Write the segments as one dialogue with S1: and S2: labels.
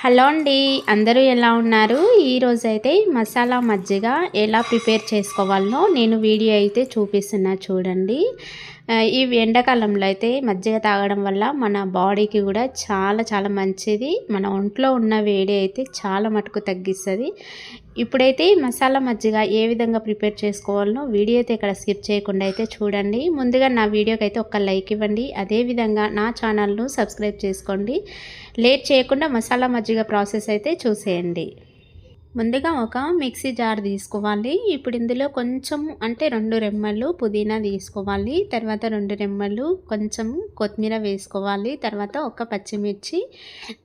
S1: Hello అండి అందరూ ఎలా ఉన్నారు? ఈరోజైతే మసాలా మజ్జిగ ఎలా ప్రిపేర్ చేసుకోవాలో నేను వీడియో అయితే చూపిస్తున్నా చూడండి. ఈ ఎండాకాలంలో అయితే మజ్జిగ తాగడం వల్ల మన బాడీకి కూడా చాలా చాలా మంచిది. మన ఒంట్లో ఉన్న వేడి అయితే చాలా మటుకు తగ్గిస్తుంది. ఇప్పుడైతే మసాలా మజ్జిగ ఏ విధంగా ప్రిపేర్ చేసుకోవాలనో వీడియో అయితే ఇక్కడ స్కిప్ చేయకుండా అయితే చూడండి. ముందుగా నా వీడియోకి అయితే ఒక లైక్ ఇవ్వండి. అదేవిధంగా నా ఛానల్ను సబ్స్క్రైబ్ చేసుకోండి. లేట్ చేయకుండా మసాలా మజ్జిగ ప్రాసెస్ అయితే చూసేయండి. ముందుగా ఒక మిక్సీ జార్ తీసుకోవాలి. ఇప్పుడు ఇందులో కొంచెం అంటే రెండు రెమ్మలు పుదీనా తీసుకోవాలి. తర్వాత రెండు రెమ్మలు కొంచెం కొత్తిమీర వేసుకోవాలి. తర్వాత ఒక పచ్చిమిర్చి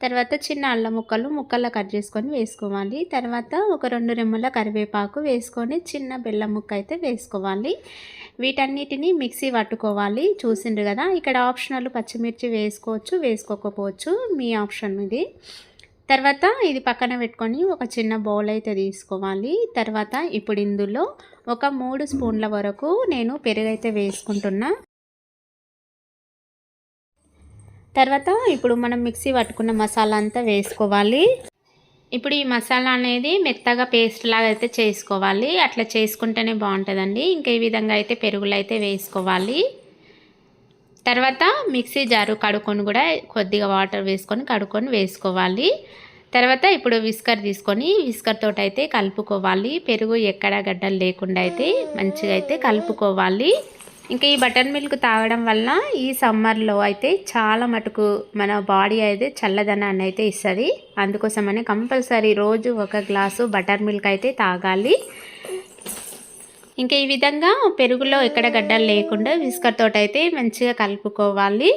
S1: తర్వాత చిన్న అల్లం ముక్కలు ముక్కల్లో కట్ చేసుకొని వేసుకోవాలి. తర్వాత ఒక రెండు రెమ్మల కరివేపాకు వేసుకొని చిన్న బెల్లం ముక్క అయితే వేసుకోవాలి. వీటన్నిటిని మిక్సీ పట్టుకోవాలి. చూసిండ్రు కదా ఇక్కడ ఆప్షనల్ పచ్చిమిర్చి వేసుకోవచ్చు వేసుకోకపోవచ్చు. మీ ఆప్షన్ ఇది. తర్వాత ఇది పక్కన పెట్టుకొని ఒక చిన్న బౌల్ అయితే తీసుకోవాలి. తర్వాత ఇప్పుడు ఇందులో ఒక మూడు స్పూన్ల వరకు నేను పెరుగైతే వేసుకుంటున్నా. తర్వాత ఇప్పుడు మనం మిక్సీ పట్టుకున్న మసాలా అంతా వేసుకోవాలి. ఇప్పుడు ఈ మసాలా అనేది మెత్తగా పేస్ట్ లాగా అయితే చేసుకోవాలి. అట్లా చేసుకుంటేనే బాగుంటుందండి. ఇంకా ఈ విధంగా అయితే పెరుగులు అయితే వేసుకోవాలి. తర్వాత మిక్సీ జారు కడుక్కొని కూడా కొద్దిగా వాటర్ వేసుకొని కడుక్కొని వేసుకోవాలి. తర్వాత ఇప్పుడు విస్కర్ తీసుకొని విస్కర్ తోటి అయితే కలుపుకోవాలి. పెరుగు ఎక్కడ గడ్డలు లేకుండా అయితే మంచిగా అయితే కలుపుకోవాలి. ఇంకా ఈ బటర్ మిల్క్ తాగడం వల్ల ఈ సమ్మర్లో అయితే చాలా మటుకు మన బాడీ అయితే చల్లదనాన్ని అయితే ఇస్తుంది. అందుకోసమని కంపల్సరీ రోజు ఒక గ్లాసు బటర్ మిల్క్ అయితే తాగాలి. ఇంకా ఈ విధంగా పెరుగులో ఎక్కడ గడ్డలు లేకుండా విస్కర్ తోట అయితే మంచిగా కలుపుకోవాలి.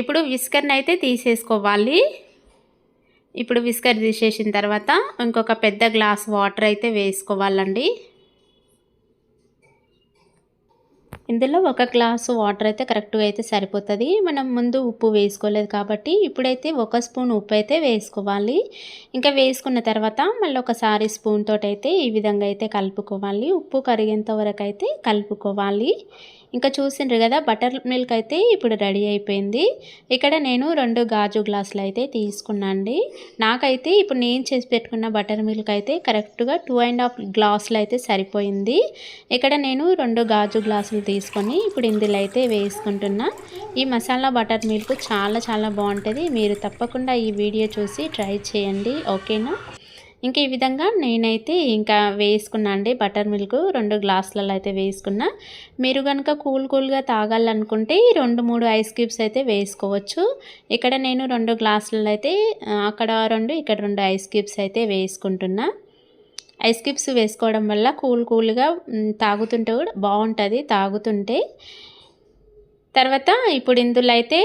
S1: ఇప్పుడు విస్కర్ని అయితే తీసేసుకోవాలి. ఇప్పుడు విస్కర్ తీసేసిన తర్వాత ఇంకొక పెద్ద గ్లాస్ వాటర్ అయితే వేసుకోవాలండి. ఇందులో ఒక గ్లాసు వాటర్ అయితే కరెక్ట్గా అయితే సరిపోతుంది. మనం ముందు ఉప్పు వేసుకోలేదు కాబట్టి ఇప్పుడైతే ఒక స్పూన్ ఉప్పు అయితే వేసుకోవాలి. ఇంకా వేసుకున్న తర్వాత మళ్ళీ ఒకసారి స్పూన్ తోటైతే అయితే ఈ విధంగా అయితే కలుపుకోవాలి. ఉప్పు కరిగేంత వరకు అయితే కలుపుకోవాలి. ఇంకా చూసిండ్రు కదా బటర్ మిల్క్ అయితే ఇప్పుడు రెడీ అయిపోయింది. ఇక్కడ నేను రెండు గాజు గ్లాసులు అయితే తీసుకున్నాండి. నాకైతే ఇప్పుడు నేను చేసి పెట్టుకున్న బటర్ మిల్క్ అయితే కరెక్ట్గా టూ అండ్ హాఫ్ గ్లాసులు అయితే సరిపోయింది. ఇక్కడ నేను రెండు గాజు గ్లాసులు తీసుకొని ఇప్పుడు ఇందులో అయితే వేసుకుంటున్నా. ఈ మసాలా బటర్ మిల్క్ చాలా చాలా బాగుంటుంది. మీరు తప్పకుండా ఈ వీడియో చూసి ట్రై చేయండి. ఓకేనా? ఇంకా ఈ విధంగా నేనైతే ఇంకా వేసుకున్నా అండి బటర్ మిల్క్. రెండు గ్లాసులలో అయితే వేసుకున్నా. మీరు కనుక కూల్ కూల్గా తాగాలనుకుంటే రెండు మూడు ఐస్ క్యూబ్స్ అయితే వేసుకోవచ్చు. ఇక్కడ నేను రెండు గ్లాసులలో అయితే అక్కడ రెండు ఇక్కడ రెండు ఐస్ క్యూబ్స్ అయితే వేసుకుంటున్నా. ఐస్ క్యూబ్స్ వేసుకోవడం వల్ల కూల్ కూల్గా తాగుతుంటే కూడా బాగుంటుంది. తాగుతుంటే తర్వాత ఇప్పుడు ఇందులో అయితే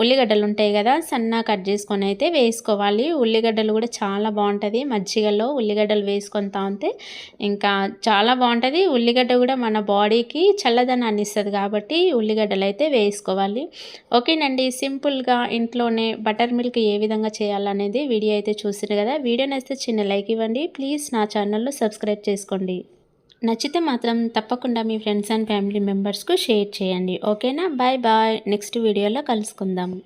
S1: ఉల్లిగడ్డలు ఉంటాయి కదా సన్న కట్ చేసుకొని అయితే వేసుకోవాలి. ఉల్లిగడ్డలు కూడా చాలా బాగుంటుంది. మజ్జిగలో ఉల్లిగడ్డలు వేసుకొని తాగితే ఇంకా చాలా బాగుంటుంది. ఉల్లిగడ్డ కూడా మన బాడీకి చల్లదనాన్ని ఇస్తుంది కాబట్టి ఉల్లిగడ్డలు అయితే వేసుకోవాలి. ఓకేనండి సింపుల్గా ఇంట్లోనే బటర్ మిల్క్ ఏ విధంగా చేయాలనేది వీడియో అయితే చూసారు కదా. వీడియో నచ్చితే చిన్న లైక్ ఇవ్వండి. ప్లీజ్ నా ఛానల్లో సబ్స్క్రైబ్ చేసుకోండి. నచ్చితే మాత్రం తప్పకుండా మీ ఫ్రెండ్స్ అండ్ ఫ్యామిలీ మెంబర్స్కు షేర్ చేయండి. ఓకేనా? Bye bye. నెక్స్ట్ వీడియోలో కలుసుకుందాము